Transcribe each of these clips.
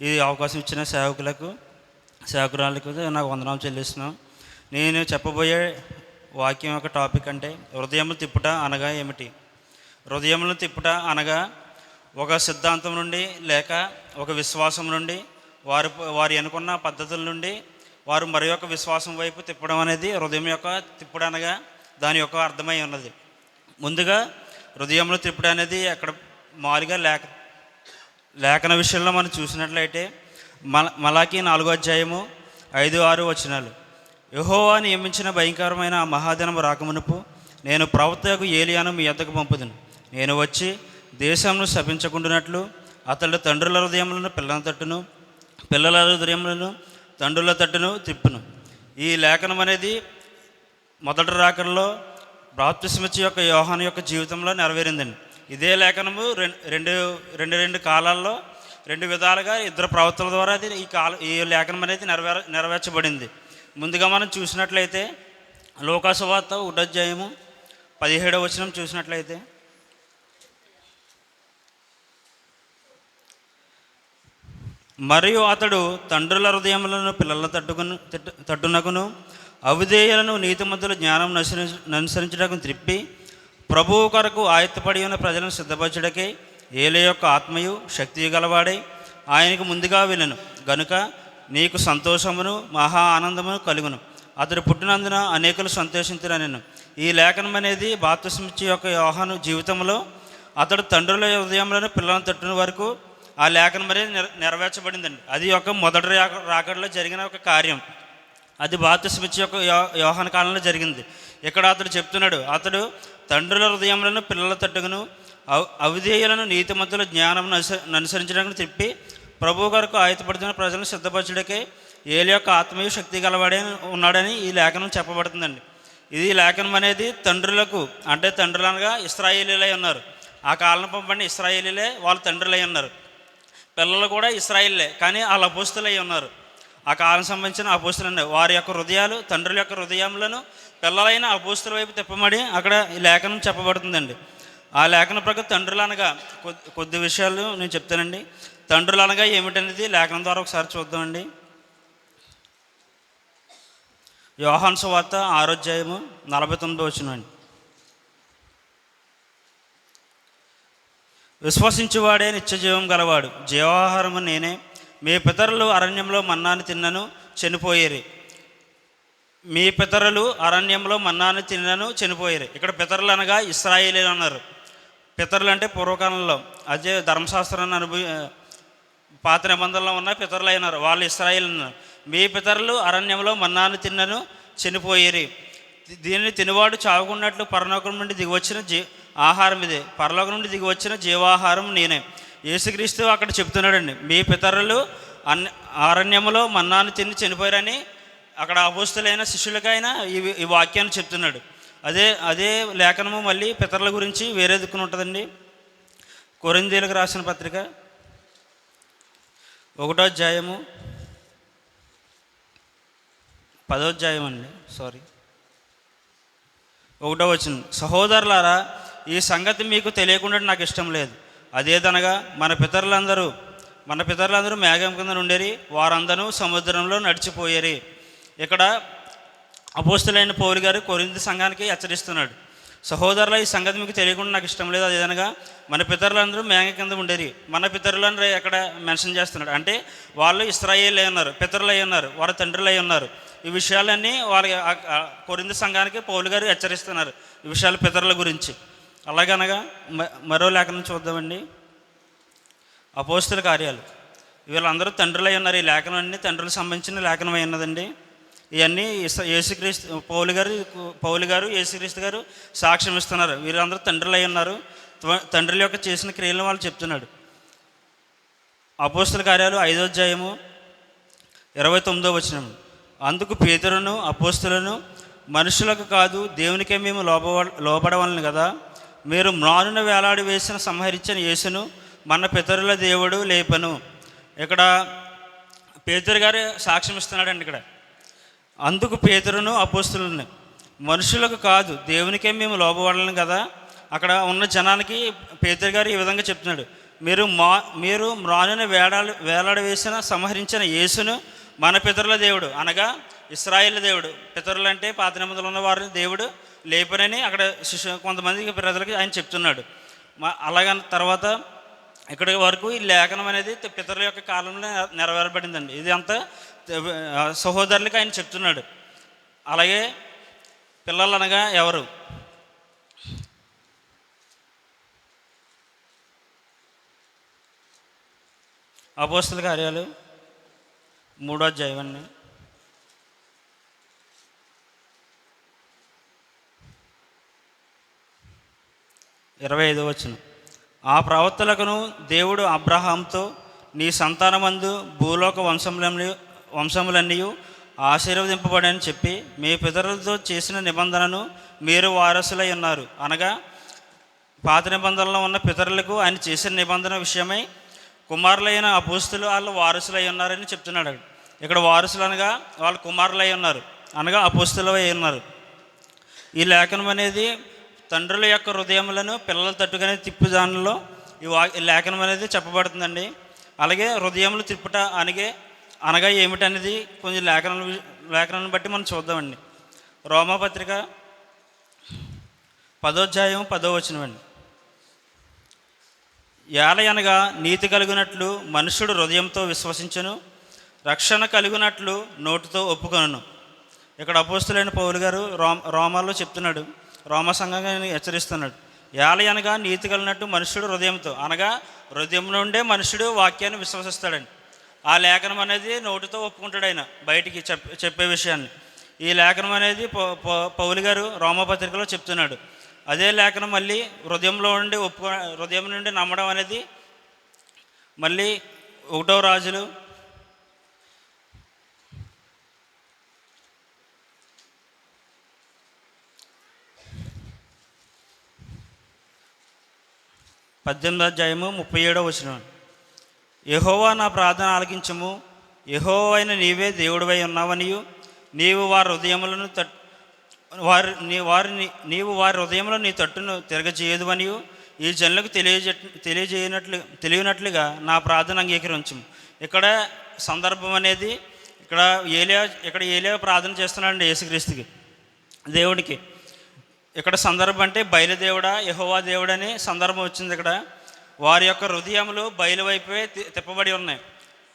ఈ అవకాశం ఇచ్చిన సేవకులకు సేవకురాలకు నాకు వందనాలు చెల్లిస్తున్నాం. నేను చెప్పబోయే వాక్యం యొక్క టాపిక్ అంటే హృదయములు తిప్పుట అనగా ఏమిటి? హృదయములు తిప్పుట అనగా ఒక సిద్ధాంతం నుండి లేక ఒక విశ్వాసం నుండి వారు వారు అనుకున్న పద్ధతుల నుండి వారు మరి యొక్క విశ్వాసం వైపు తిప్పడం అనేది హృదయం యొక్క తిప్పుడు అనగా దాని యొక్క అర్థమై ఉన్నది. ముందుగా హృదయంలో తిప్పుడు అనేది అక్కడ మామూలుగా లేక లేఖన విషయంలో మనం చూసినట్లయితే మల మలాకి నాలుగో అధ్యాయము ఐదు ఆరు వచనాలు. యహోవా నియమించిన భయంకరమైన ఆ మహాదినము రాకమునుపు నేను ప్రవక్తకు ఏలియాను మీ యొద్దకు పంపుదును. నేను వచ్చి దేశంను శపించకుండానట్లు అతడు తండ్రుల హృదయములను పిల్లల తట్టును పిల్లల హృదయములను తండ్రుల తట్టును తిప్పును. ఈ లేఖనం అనేది మొదటి రాకల్లో బాప్తిస్మిచ్చి యొక్క యోహాను యొక్క జీవితంలో నెరవేరిందండి. ఇదే లేఖనము రెండు రెండు రెండు కాలాల్లో రెండు విధాలుగా ఇద్దరు ప్రవక్తల ద్వారా అది ఈ కాల ఈ లేఖనం అనేది నెరవేర నెరవేర్చబడింది. ముందుగా మనం చూసినట్లయితే లోకాసువార్త ఉడధ్యాయము పదిహేడవ వచనం చూసినట్లయితే మరియు అతడు తండ్రుల హృదయములను పిల్లల తట్టుకును తట్టు- తట్టునకును అవిధేయులను నీతిమంతుల జ్ఞానం అనుసరించడానికి త్రిప్పి ప్రభువు కొరకు ఆయత్తపడి ఉన్న ప్రజలను సిద్ధపరచడకే ఏలే యొక్క ఆత్మయు శక్తి గలవాడై ఆయనకు ముందుగా వెళ్ళను. గనుక నీకు సంతోషమును మహా ఆనందమును కలుగును. అతడు పుట్టినందున అనేకులు సంతోషించురనెను ఈ లేఖనం అనేది బాప్తిస్మిచ్చి యొక్క యోహాను జీవితంలో అతడు తండ్రుల ఉదయంలోనే పిల్లలను తట్టున వరకు ఆ లేఖనం అనేది నెరవేర్చబడిందండి. అది ఒక మొదటి రాక- రాకడలో జరిగిన ఒక కార్యం. అది బాప్తిస్మిచ్చి యొక్క యో- కాలంలో జరిగింది. ఇక్కడ అతడు చెప్తున్నాడు అతడు తండ్రుల హృదయములను పిల్లల తట్టుకును అవ- అవిధేయులను నీతిమంతుల జ్ఞానం అనుసరించడానికి తిప్పి ప్రభు గారికి ఆయతపడుతున్న ప్రజలను సిద్ధపరచడకే ఏలి యొక్క ఆత్మీయ శక్తి గలవాడే ఉన్నాడని ఈ లేఖనం చెప్పబడుతుందండి. ఇది లేఖనం అనేది తండ్రులకు అంటే తండ్రులనగా ఇస్రాయేలీలై ఉన్నారు. ఆ కాలం పంపండి ఇస్రాయేలీలే వాళ్ళ తండ్రులై ఉన్నారు. పిల్లలు కూడా ఇస్రాయిల్లే కానీ వాళ్ళ అపోస్తులై ఉన్నారు. ఆ కాలం సంబంధించిన అపోస్తులు ఉన్నాయి వారి యొక్క హృదయాలు తండ్రుల యొక్క హృదయములను పిల్లలైన అపోస్తుల వైపు తిప్పమడి అక్కడ ఈ లేఖనం చెప్పబడుతుందండి. ఆ లేఖన ప్రకారం తండ్రులు అనగా కొద్ది కొద్ది విషయాలు నేను చెప్తానండి. తండ్రులు అనగా ఏమిటనేది లేఖనం ద్వారా ఒకసారి చూద్దామండి. యోహాన్ సువార్త ఆరోధ్యాయము నలభై తొమ్మిది వచ్చినండి విశ్వసించువాడే నిత్యజీవం గలవాడు. జీవాహారము నేనే. మీ పితరులు అరణ్యంలో మన్నాన్ని తిన్నను చనిపోయేరి. మీ పితరులు అరణ్యంలో మన్నాను తిన్నను చనిపోయారు. ఇక్కడ పితరులు అనగా ఇస్రాయేలీలు అన్నారు. పితరులు అంటే పూర్వకాలంలో. అదే ధర్మశాస్త్రాన్ని అనుభవి పాత నిబంధనలో ఉన్న పితరులు అయినారు. వాళ్ళు ఇస్రాయిల్ అన్నారు. మీ పితరులు అరణ్యంలో మన్నాను తిన్నను చనిపోయేరి. దీనిని తినివాడు చావుకున్నట్లు పరలోకం నుండి దిగివచ్చిన జీ ఆహారం ఇది. పరలోకం నుండి దిగివచ్చిన జీవాహారం నేనే. యేసుక్రీస్తు అక్కడ చెప్తున్నాడండి. మీ పితరులు అన్ అరణ్యంలో మన్నాను తిని చనిపోయారని అక్కడ అపోస్తులైన శిష్యులకైనా ఈ ఈ వాక్యాన్ని చెప్తున్నాడు. అదే అదే లేఖనము మళ్ళీ పితరుల గురించి వేరే దిక్కున ఉంటుందండి. కొరిందీలకు రాసిన పత్రిక ఒకటో అధ్యాయము పదో అధ్యాయం అండి సారీ. ఒకటో వచ్చిన సహోదరులారా ఈ సంగతి మీకు తెలియకుండా నాకు ఇష్టం లేదు. అదేదనగా మన పితరులందరూ మన పితరులందరూ మేఘం కింద ఉండేరి వారందరూ సముద్రంలో నడిచిపోయేరి. ఇక్కడ అపోస్తులైన పౌరు గారు కొరింది సంఘానికి హెచ్చరిస్తున్నాడు. సహోదరుల ఈ సంగతి మీకు తెలియకుండా నాకు ఇష్టం లేదు. అదేదనగా మన పితరులందరూ మేఘ కింద ఉండేది. మన పితరులను ఎక్కడ మెన్షన్ చేస్తున్నాడు? అంటే వాళ్ళు ఇస్రాయేల్ అయి ఉన్నారు పితరులు అయి ఉన్నారు వారి తండ్రులు అయి ఉన్నారు. ఈ విషయాలన్నీ వాళ్ళ కొరింది సంఘానికి పౌలు గారు హెచ్చరిస్తున్నారు ఈ విషయాలు పితరుల గురించి. అలాగనగా మ- మరో లేఖనం చూద్దామండి. అపోస్తుల కార్యాలు. వీళ్ళందరూ తండ్రులై ఉన్నారు. ఈ లేఖనం అన్ని తండ్రులకు సంబంధించిన లేఖనమై ఉన్నదండి. ఇవన్నీ యేసుక్రీస్తు పౌలు గారు పౌలు గారు యేసుక్రీస్తు గారు సాక్ష్యం ఇస్తున్నారు. వీరందరూ అయి ఉన్నారు. తండ్రుల యొక్క చేసిన క్రియలను వాళ్ళు చెప్తున్నాడు. అపోస్తుల కార్యాలు ఐదో అధ్యాయము ఇరవై తొమ్మిదో వచనం. అందుకు పేదలను అపోస్తులను మనుషులకు కాదు దేవునికే మేము లోప లోపడవలను కదా మీరు మ్రానున వేలాడి వేసిన సంహరించిన యేసును మన పితరుల దేవుడు లేపను. ఇక్కడ పేదరు గారు సాక్ష్యం ఇస్తున్నాడండి ఇక్కడ. అందుకు పేతురును అపోస్తులను మనుషులకు కాదు దేవునికే మేము లోపడలేం కదా. అక్కడ ఉన్న జనానికి పేతురు గారు ఈ విధంగా చెప్తున్నాడు. మీరు మా మీరు మ్రాణుని వేలాడ వేలాడ వేసిన సంహరించిన యేసును మన పితరుల దేవుడు అనగా ఇస్రాయేల్ దేవుడు. పితరులు అంటే పాత నిబంధనలు ఉన్న వారిని దేవుడు లేపనని అక్కడ శిష్యు కొంతమంది ప్రజలకి ఆయన చెప్తున్నాడు. మా తర్వాత ఇక్కడి వరకు ఈ లేఖనం అనేది పితరుల యొక్క కాలంలో నెరవేరబడిందండి. ఇది అంతా సహోదరులకి ఆయన చెప్తున్నాడు. అలాగే పిల్లలు అనగా ఎవరు? అపోస్తుల కార్యాలు మూడో అధ్యాయం అండి. ఇరవై ఐదో వచ్చిన ఆ ప్రవక్తలకును దేవుడు అబ్రహాంతో నీ సంతానమందు భూలోక వంశములన్నీ వంశములన్నీ ఆశీర్వదింపబడని చెప్పి మీ పితరులతో చేసిన నిబంధనను మీరు వారసులై ఉన్నారు. అనగా పాత నిబంధనలో ఉన్న పితరులకు ఆయన చేసిన నిబంధన విషయమై కుమారులైన అపోస్తులు వాళ్ళు వారసులై ఉన్నారని చెప్తున్నాడు అక్కడ. ఇక్కడ వారసులు అనగా వాళ్ళు కుమారులై ఉన్నారు. అనగా అపోస్తులు అయి ఉన్నారు. ఈ లేఖనం అనేది తండ్రుల యొక్క హృదయములను పిల్లల తట్టుగానే తిప్పు దానిలో ఈ వా లేఖనం అనేది చెప్పబడుతుందండి. అలాగే హృదయములు తిప్పుట అనగే అనగా ఏమిటనేది కొంచెం లేఖనాలు లేఖనాలను బట్టి మనం చూద్దామండి. రోమపత్రిక పదోధ్యాయం పదో వచనమండి ఏల అనగా నీతి కలిగినట్లు మనుషుడు హృదయంతో విశ్వసించను రక్షణ కలిగినట్లు నోటితో ఒప్పుకొనను. ఇక్కడ అపోస్తులైన పౌలు గారు రోమ రోమాల్లో చెప్తున్నాడు రోమ సంఘంగా హెచ్చరిస్తున్నాడు. ఏల అనగా నీతి కలిగినట్టు మనుషుడు హృదయంతో అనగా హృదయం నుండే మనుషుడు వాక్యాన్ని విశ్వసిస్తాడండి ఆ లేఖనం అనేది నోటితో ఒప్పుకుంటాడు ఆయన బయటికి చెప్ చెప్పే విషయాన్ని. ఈ లేఖనం అనేది పౌలు గారు రోమపత్రికలో చెప్తున్నాడు. అదే లేఖనం మళ్ళీ హృదయంలో నుండి ఒప్పుకో హృదయం నుండి నమ్మడం అనేది మళ్ళీ ఒకటో రాజులు పద్దెనిమిది అధ్యాయము ముప్పై ఏడో వచ్చిన యహోవా నా ప్రార్థన ఆలకించము. యహోవా అయిన నీవే దేవుడివై ఉన్నావనియు. నీవు వారి హృదయములను తట్ వారి నీ వారిని నీవు వారి హృదయంలో నీ తట్టును తిరగజేయదు అనియు ఈ జనులకు తెలియజే తెలియజేయనట్లు తెలియనట్లుగా నా ప్రార్థన అంగీకరించము. ఇక్కడ సందర్భం అనేది ఇక్కడ ఏలియా ఇక్కడ ఏలియా ప్రార్థన చేస్తున్నాడండి యేసుక్రీస్తుకి దేవుడికి ఇక్కడ సందర్భం అంటే బయలుదేవుడా యహోవా దేవుడని సందర్భం వచ్చింది ఇక్కడ. వారి యొక్క హృదయములు బయలువైపే తి- తిప్పబడి ఉన్నాయి.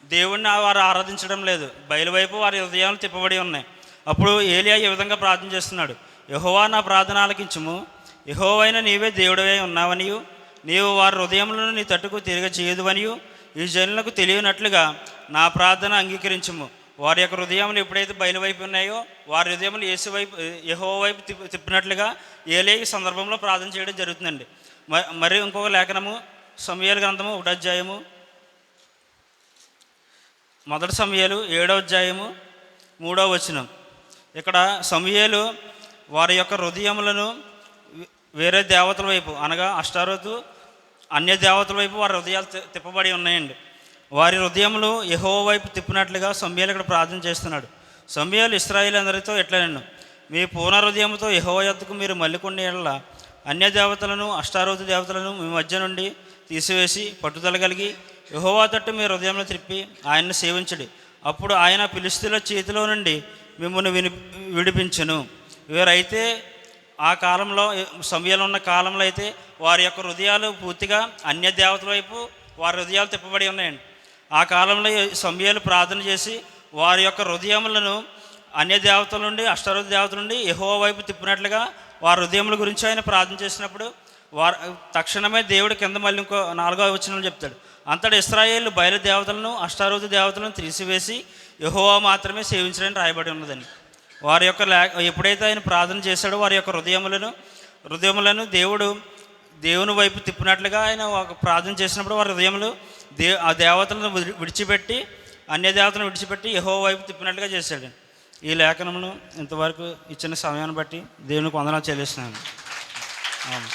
దేవుణ్ణి వారు ఆరాధించడం లేదు. బయలువైపు వారి హృదయాలు తిప్పబడి ఉన్నాయి. అప్పుడు ఏలియా ఈ విధంగా ప్రార్థన చేస్తున్నాడు. యహోవా నా ప్రార్థన ఆలకించుము యహోవైన నీవే దేవుడవై ఉన్నావనియు. నీవు వారి హృదయములను నీ తట్టుకు తిరగ చేయదువనియు. ఈ జనులకు తెలియనట్లుగా నా ప్రార్థన అంగీకరించుము. వారి యొక్క హృదయములు ఎప్పుడైతే బయలువైపు ఉన్నాయో వారి హృదయములు యేసు వైపు యహో వైపు తిప్పి తిప్పినట్లుగా ఏలే ఈ సందర్భంలో ప్రార్థన చేయడం జరుగుతుందండి. మ- మరి ఇంకొక లేఖనము సమయాల గ్రంథము ఒకటో అధ్యాయము. మొదటి సమయాలు ఏడో అధ్యాయము మూడో వచనం. ఇక్కడ సమయాలు వారి యొక్క హృదయములను వేరే దేవతల వైపు అనగా అష్టారోతు అన్య దేవతల వైపు వారి హృదయాలు తి- తిప్పబడి ఉన్నాయండి. వారి హృదయములు యహో వైపు తిప్పినట్లుగా సంబియాలు ఇక్కడ ప్రార్థన చేస్తున్నాడు. సంబియాలు ఇస్రాయిల్ అందరితో ఎట్లా నిన్ను? మీ పూర్ణ హృదయంతో యహో యొద్దకు మీరు మల్లికొండ ఏళ్ళ అన్య దేవతలను అష్టారోతి దేవతలను మీ మధ్య నుండి తీసివేసి పట్టుదల కలిగి యహోవా తట్టు మీ హృదయంలో తిప్పి ఆయన్ని సేవించడి. అప్పుడు ఆయన పిలిస్తుల చేతిలో నుండి మిమ్మల్ని విని విడిపించును. వీరైతే ఆ కాలంలో సమయంలో ఉన్న కాలంలో అయితే వారి యొక్క హృదయాలు పూర్తిగా అన్య దేవతల వైపు వారి హృదయాలు తిప్పబడి ఉన్నాయండి. ఆ కాలంలో సమయాలు ప్రార్థన చేసి వారి యొక్క హృదయములను అన్య దేవతల నుండి అష్టారోధ దేవతల నుండి ఎహో వైపు తిప్పినట్లుగా వారి హృదయముల గురించి ఆయన ప్రార్థన చేసినప్పుడు వారు తక్షణమే దేవుడు కింద మళ్ళీ ఇంకో నాలుగో వచనంలో చెప్తాడు. అంతటి ఇస్రాయేల్ బయలు దేవతలను అష్టారోధ దేవతలను తీసివేసి యహోవా మాత్రమే సేవించడానికి రాయబడి ఉన్నదని. వారి యొక్క లే ఎప్పుడైతే ఆయన ప్రార్థన చేశాడో వారి యొక్క హృదయములను హృదయములను దేవుడు దేవుని వైపు తిప్పినట్లుగా ఆయన ప్రార్థన చేసినప్పుడు వారి హృదయములు దే ఆ దేవతలను విడిచిపెట్టి అన్య దేవతలను విడిచిపెట్టి యహో వైపు తిప్పినట్లుగా చేశాడు. ఈ లేఖనమును ఇంతవరకు ఇచ్చిన సమయాన్ని బట్టి దేవునికి వందనాలు చెల్లిస్తున్నాను. అవును.